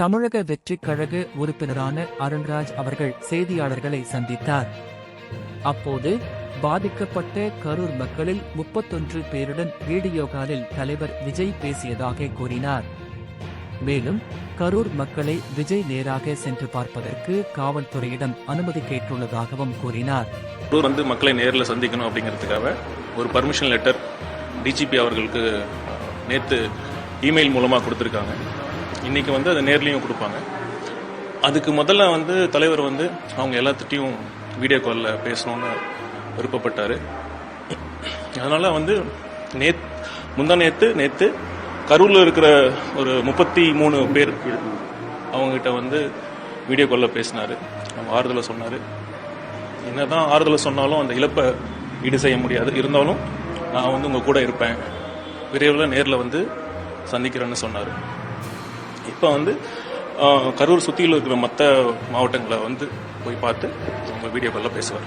தமிழக வெற்றிக் கழக உறுப்பினரான அருண்ராஜ் அவர்கள் செய்தியாளர்களை சந்தித்தார். அப்போது பாதிக்கப்பட்ட கரூர் மக்களில் முப்பத்தொன்று பேருடன் வீடியோ காலில் தலைவர் விஜய் பேசியதாக கூறினார். மேலும் கரூர் மக்களை விஜய் நேராக சென்று பார்ப்பதற்கு காவல்துறையிடம் அனுமதி கேட்டுள்ளதாகவும் கூறினார். கரூர் வந்து மக்களை நேரில் சந்திக்கணும் அப்படிங்கிறதுக்காக ஒரு பர்மிஷன் லெட்டர் டிஜிபி அவர்களுக்கு நேற்று இமெயில் மூலமாக கொடுத்துருக்காங்க. இன்னைக்கு வந்து அதை நேர்லேயும் கொடுப்பாங்க. அதுக்கு முதல்ல வந்து தலைவர் வந்து அவங்க எல்லாத்திட்டையும் வீடியோ காலில் பேசணும்னு விருப்பப்பட்டார். அதனால் வந்து நேத் முந்தா நேற்று நேற்று கரூரில் இருக்கிற ஒரு முப்பத்தி மூணு பேர் அவங்ககிட்ட வந்து வீடியோ காலில் பேசினார். அவங்க ஆறுதலை சொன்னார். என்ன தான் ஆறுதலை சொன்னாலும் அந்த இழப்பை ஈடு செய்ய முடியாது. இருந்தாலும் நான் வந்து உங்கள் கூட இருப்பேன். விரைவில் நேரில் வந்து சந்திக்கிறேன்னு சொன்னார். இப்போ வந்து கரூர் சுற்றியில் இருக்கிற மற்ற மாவட்டங்களை வந்து போய் பார்த்து அவங்க வீடியோ காலில் பேசுவார்.